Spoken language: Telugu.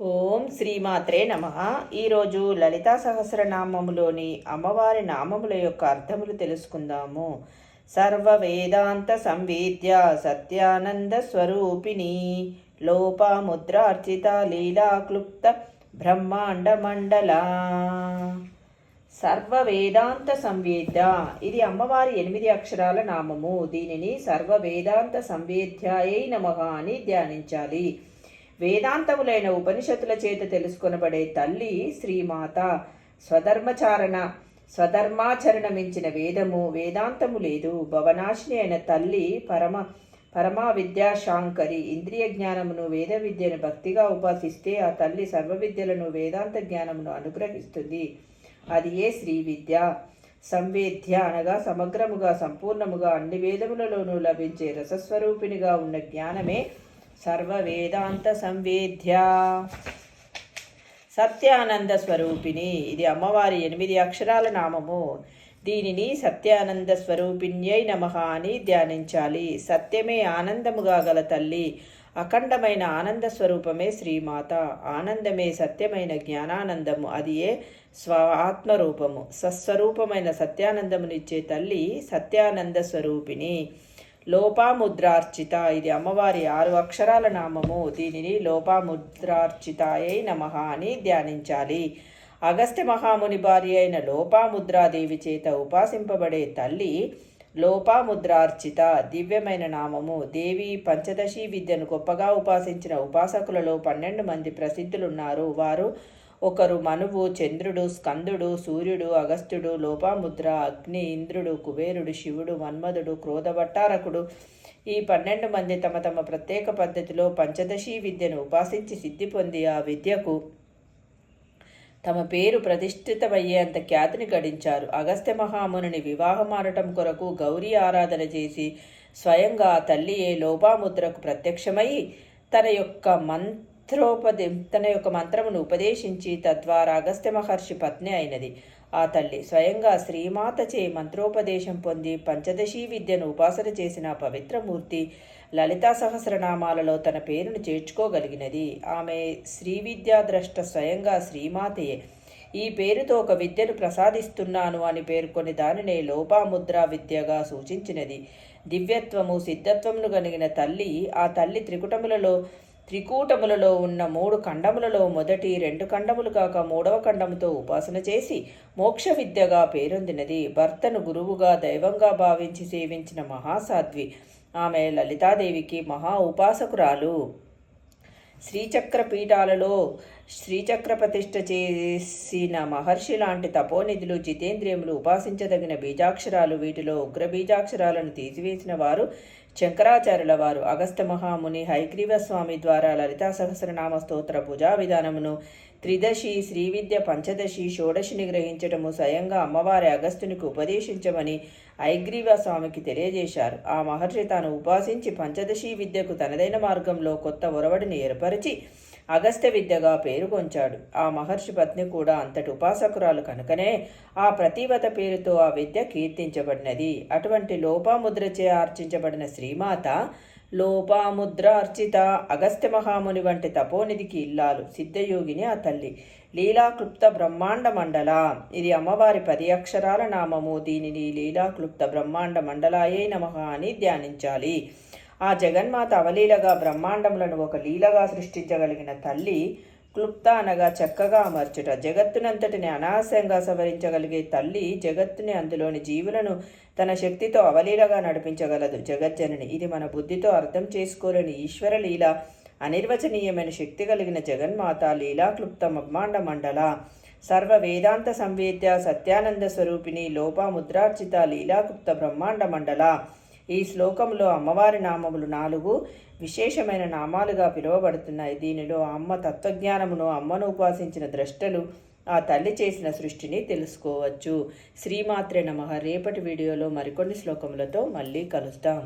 ఓం శ్రీమాత్రే నమ. ఈరోజు లలితా సహస్రనామములోని అమ్మవారి నామముల యొక్క అర్థములు తెలుసుకుందాము. సర్వ వేదాంత సంవేద్య సత్యానంద స్వరూపిణి లోపాముద్రార్చిత లీలా క్లుప్త బ్రహ్మాండ మండల. సర్వ వేదాంత సంవేద్య. ఇది అమ్మవారి ఎనిమిది అక్షరాల నామము. దీనిని సర్వ వేదాంత సంవేద్యాయై నమ అని ధ్యానించాలి. వేదాంతములైన ఉపనిషత్తుల చేత తెలుసుకొనబడే తల్లి శ్రీమాత స్వధర్మచారణ స్వధర్మాచరణ మించిన వేదము వేదాంతము లేదు. భవనాశిని అయిన తల్లి పరమ పరమా విద్యాశాంకరి ఇంద్రియ జ్ఞానమును వేద విద్యను భక్తిగా ఉపాసిస్తే ఆ తల్లి సర్వ విద్యలను వేదాంత జ్ఞానమును అనుగ్రహిస్తుంది. అది ఏ శ్రీ విద్య సంవేద్య అనగా సమగ్రముగా సంపూర్ణముగా అన్ని వేదములలోనూ లభించే రసస్వరూపిణిగా ఉన్న జ్ఞానమే సర్వ వేదాంత సంవేద్య సత్యానంద స్వరూపిణి ఇది అమ్మవారి ఎనిమిది అక్షరాల నామము. దీనిని సత్యానంద స్వరూపిణ్యై నమ అని ధ్యానించాలి. సత్యమే ఆనందముగా గల తల్లి అఖండమైన ఆనంద స్వరూపమే శ్రీమాత. ఆనందమే సత్యమైన జ్ఞానానందము. అది ఏ స్వ ఆత్మరూపము సస్వరూపమైన సత్యానందమునిచ్చే తల్లి సత్యానంద స్వరూపిణి లోపాముద్రార్చిత. ఇది అమ్మవారి ఆరు అక్షరాల నామము. దీనిని లోపాముద్రార్చితాయై నమ అని ధ్యానించాలి. అగస్త్య మహాముని భార్య అయిన లోపాముద్రాదేవి చేత ఉపాసింపబడే తల్లి లోపాముద్రార్చిత దివ్యమైన నామము. దేవి పంచదశి విద్యను గొప్పగా ఉపాసించిన ఉపాసకులలో పన్నెండు మంది ప్రసిద్ధులున్నారు. వారు ఒకరు మనువు చంద్రుడు స్కందుడు సూర్యుడు అగస్త్యుడు లోపాముద్ర అగ్ని ఇంద్రుడు కుబేరుడు శివుడు మన్మధుడు క్రోధభట్టారకుడు ఈ పన్నెండు మంది తమ తమ ప్రత్యేక పద్ధతిలో పంచదశి విద్యను ఉపాసించి సిద్ధి పొంది ఆ విద్యకు తమ పేరు ప్రతిష్ఠితమయ్యేంత ఖ్యాతిని గడించారు. అగస్త్య మహామునిని వివాహమాడటం కొరకు గౌరీ ఆరాధన చేసి స్వయంగా తల్లియే లోపాముద్రకు ప్రత్యక్షమై తన యొక్క మంత్రోపదే తన యొక్క మంత్రమును ఉపదేశించి తద్వారా అగస్త్య మహర్షి పత్ని అయినది. ఆ తల్లి స్వయంగా శ్రీమాతచే మంత్రోపదేశం పొంది పంచదశీ విద్యను ఉపాసన చేసిన పవిత్రమూర్తి లలితా సహస్రనామాలలో తన పేరును చేర్చుకోగలిగినది. ఆమె శ్రీ విద్యాద్రష్ట స్వయంగా శ్రీమాతయే. ఈ పేరుతో ఒక విద్యను ప్రసాదిస్తున్నాను అని పేర్కొని దానినే లోపాముద్ర విద్యగా సూచించినది. దివ్యత్వము సిద్ధత్వమును కలిగిన తల్లి ఆ తల్లి త్రికుటములలో త్రికూటములలో ఉన్న మూడు ఖండములలో మొదటి రెండు ఖండములు కాక మూడవ ఖండముతో ఉపాసన చేసి మోక్ష విద్యగా పేరొందినది. భర్తను గురువుగా దైవంగా భావించి సేవించిన మహాసాధ్వి. ఆమె లలితాదేవికి మహా ఉపాసకురాలు. శ్రీచక్ర పీఠాలలో శ్రీచక్ర ప్రతిష్ఠ చేసిన మహర్షి లాంటి తపోనిధులు జితేంద్రియములు ఉపాసించదగిన బీజాక్షరాలు వీటిలో ఉగ్ర బీజాక్షరాలను తీసివేసిన వారు శంకరాచార్యుల వారు అగస్త మహాముని హైగ్రీవ స్వామి ద్వారా లలితా సహస్రనామ స్తోత్ర పూజా విధానమును త్రిదశి శ్రీవిద్య పంచదశి షోడశిని గ్రహించటము స్వయంగా అమ్మవారి అగస్తునికి ఉపదేశించమని ఐగ్రీవ స్వామికి తెలియజేశారు. ఆ మహర్షి తాను ఉపాసించి పంచదశి విద్యకు తనదైన మార్గంలో కొత్త ఒరవడిని ఏర్పరిచి అగస్త్య విద్యగా పేరుగొంచాడు ఆ మహర్షి పత్ని కూడా అంతటి ఉపాసకురాలు కనుకనే ఆ ప్రతివత పేరుతో ఆ విద్య కీర్తించబడినది. అటువంటి లోపాముద్రచే ఆర్చించబడిన శ్రీమాత లోపాముద్ర అర్చిత అగస్త్య మహాముని వంటి తపోనిధికి ఇల్లాలు సిద్ధయోగిని ఆ తల్లి. లీలాక్లుప్త బ్రహ్మాండ మండల. ఇది అమ్మవారి పది అక్షరాల నామము. దీనిని లీలాక్లుప్త బ్రహ్మాండ మండలాయే నమ అని ధ్యానించాలి. ఆ జగన్మాత అవలీలగా బ్రహ్మాండములను ఒక లీలగా సృష్టించగలిగిన తల్లి క్లుప్త అనగా చక్కగా అమర్చుట జగత్తునంతటిని అనాశంగా సవరించగలిగే తల్లి జగత్తుని అందులోని జీవులను తన శక్తితో అవలీలగా నడిపించగలదు. జగజ్జనని ఇది మన బుద్ధితో అర్థం చేసుకోలేని ఈశ్వర లీల అనిర్వచనీయమైన శక్తి కలిగిన జగన్మాత లీలాక్లుప్త బ్రహ్మాండ మండల. సర్వ వేదాంత సంవేద్య సత్యానంద స్వరూపిణి లోపాముద్రార్చిత లీలాక్లుప్త బ్రహ్మాండ మండల. ఈ శ్లోకంలో అమ్మవారి నామములు నాలుగు విశేషమైన నామాలుగా పిలువబడుతున్నాయి. దీనిలో అమ్మ తత్వజ్ఞానమును అమ్మను ఉపాసించిన ద్రష్టలు ఆ తల్లి చేసిన సృష్టిని తెలుసుకోవచ్చు. శ్రీమాత్రే నమ. రేపటి వీడియోలో మరికొన్ని శ్లోకములతో మళ్ళీ కలుస్తాం